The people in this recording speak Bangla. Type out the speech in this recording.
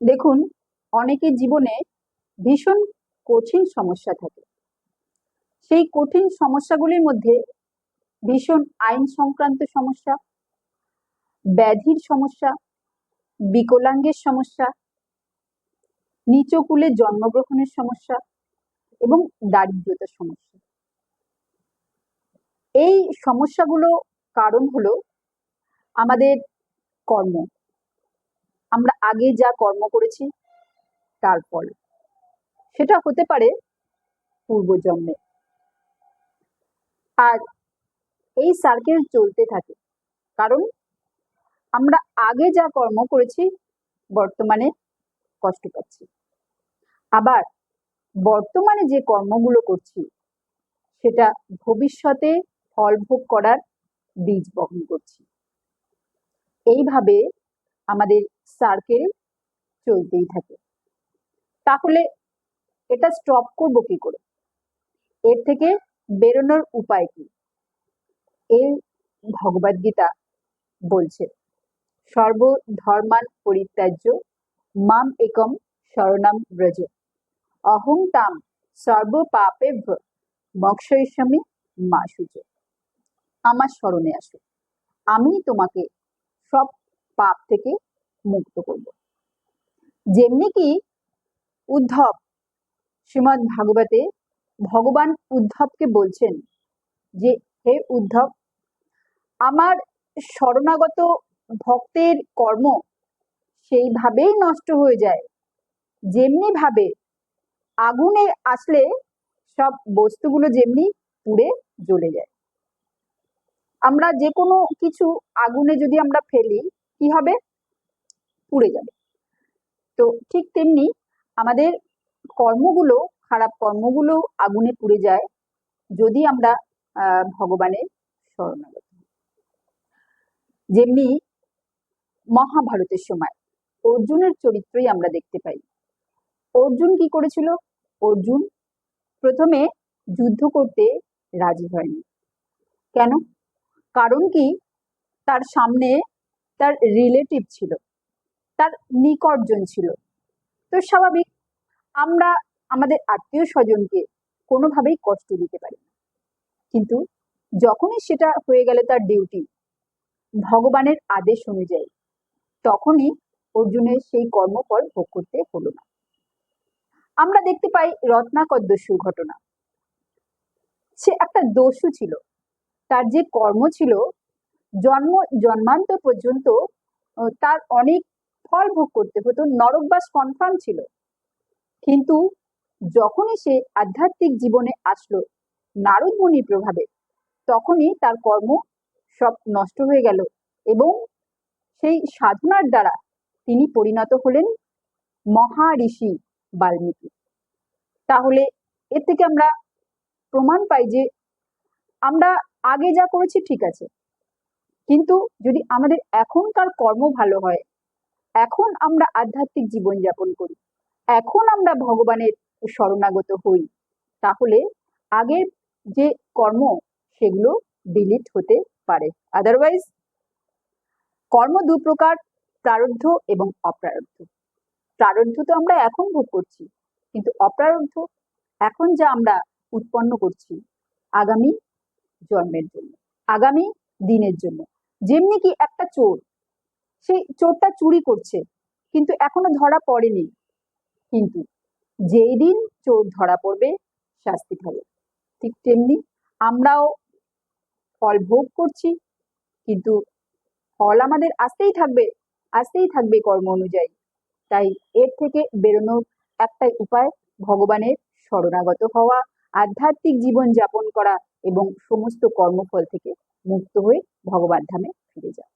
দেখুন, অনেকের জীবনে ভীষণ কঠিন সমস্যা থাকে। সেই কঠিন সমস্যাগুলির মধ্যে ভীষণ আইন সংক্রান্ত সমস্যা, ব্যাধির সমস্যা, বিকলাঙ্গের সমস্যা, নিচকুলে জন্মগ্রহণের সমস্যা এবং দারিদ্রতার সমস্যা। এই সমস্যাগুলো কারণ হলো আমাদের কর্ম। আমরা আগে যা কর্ম করেছি, তার ফল। সেটা হতে পারে পূর্বজন্মে। আর এই সার্কেল চলতে থাকে, কারণ আমরা আগে যা কর্ম করেছি, বর্তমানে কষ্ট পাচ্ছি। আবার বর্তমানে যে কর্মগুলো করছি, সেটা ভবিষ্যতে ফল ভোগ করার বীজ বহন করছি। এইভাবে আমাদের সার্কেল চলতেই থাকে। তাহলে এটা স্টপ করব কি করে? এর থেকে বেরোনোর উপায় কি? এই ভগবদ গীতা বলছে সর্বধর্মান পরিত্যাজ্য মাম একম শরণাম ব্রজ। অহং তাম সর্ব পাপে মক্ষয়িষ্যামি মা সুজ আমার স্মরণে আসো, আমি তোমাকে সব পাপ থেকে মুক্ত করব। যেমনি কি উদ্ধব শ্রীমৎ ভাগবতে ভগবান উদ্ধবকে বলছেন যে, হে উদ্ধব, আমার শরণাগত ভক্তের কর্ম সেইভাবেই নষ্ট হয়ে যায়। যেমনি ভাবে আগুনে আসলে সব বস্তুগুলো যেমনি পুড়ে জ্বলে যায়। আমরা যে কোনো কিছু আগুনে যদি আমরা ফেলি কি হবে? পুড়ে যাবে। তো ঠিক তেমনি আমাদের কর্মগুলো, খারাপ কর্মগুলো আগুনে পুড়ে যায় যদি আমরা ভগবানের শরণাগত যেমনি মহাভারতের সময় অর্জুনের চরিত্রই আমরা দেখতে পাই। অর্জুন কি করেছিল? অর্জুন প্রথমে যুদ্ধ করতে রাজি হয়নি। কেন? কারণ কি? তার সামনে তার রিলেটিভ ছিল, তার নিকটজন ছিল। তো স্বাভাবিক, আমরা আমাদের আত্মীয় স্বজনকে কোনোভাবেই কষ্ট দিতে পারি না। কিন্তু যখনই সেটা হয়ে গেল তার ডিউটি ভগবানের আদেশ অনুযায়ী, তখনই অর্জুনের সেই কর্মফল ভোগ করতে হলো না। আমরা দেখতে পাই রত্নাকর দস্যুর ঘটনা। সে একটা দস্যু ছিল, তার যে কর্ম ছিল জন্ম জন্মান্তর পর্যন্ত তার অনেক ফল ভোগ করতে হতো। নরকবাস কনফার্ম ছিল। কিন্তু যখনই সে আধ্যাত্মিক জীবনে আসলো নারদ মুনির প্রভাবে, তখনই তার কর্ম সব নষ্ট হয়ে গেল এবং সেই সাধনার দ্বারা তিনি পরিণত হলেন মহা ঋষি বাল্মীকি। তাহলে এর থেকে আমরা প্রমাণ পাই যে আমরা আগে যা করেছি ঠিক আছে। কিন্তু যদি আমাদের এখনকার কর্ম ভালো হয়, এখন আমরা আধ্যাত্মিক জীবন যাপন করি, এখন আমরা ভগবানের শরণাগত হই, তাহলে আগের যে কর্ম সেগুলো ডিলিট হতে পারে। আদারওয়াইজ কর্ম দু প্রকার, প্রারব্ধ এবং অপ্রারব্ধ। প্রারব্ধ তো আমরা এখন ভোগ করছি, কিন্তু অপ্রারব্ধ এখন যা আমরা উৎপন্ন করছি, আগামী জন্মের জন্য, আগামী দিনের জন্য। যেমনি কি একটা চোর, সেই চোরটা চুরি করছে, কিন্তু এখনও ধরা পড়েনি। কিন্তু যেই দিন চোর ধরা পড়বে, শাস্তি হবে ঠিক তেমনি আমরাও ফল ভোগ করছি, কিন্তু ফল আমাদের আসতেই থাকবে আসতেই থাকবে কর্ম অনুযায়ী। তাই এর থেকে বেরোনোর একটাই উপায় ভগবানের শরণাগত হওয়া, আধ্যাত্মিক জীবন যাপন করা এবং সমস্ত কর্মফল থেকে মুক্ত হয়ে ভগবান ধামে ফিরে যাওয়া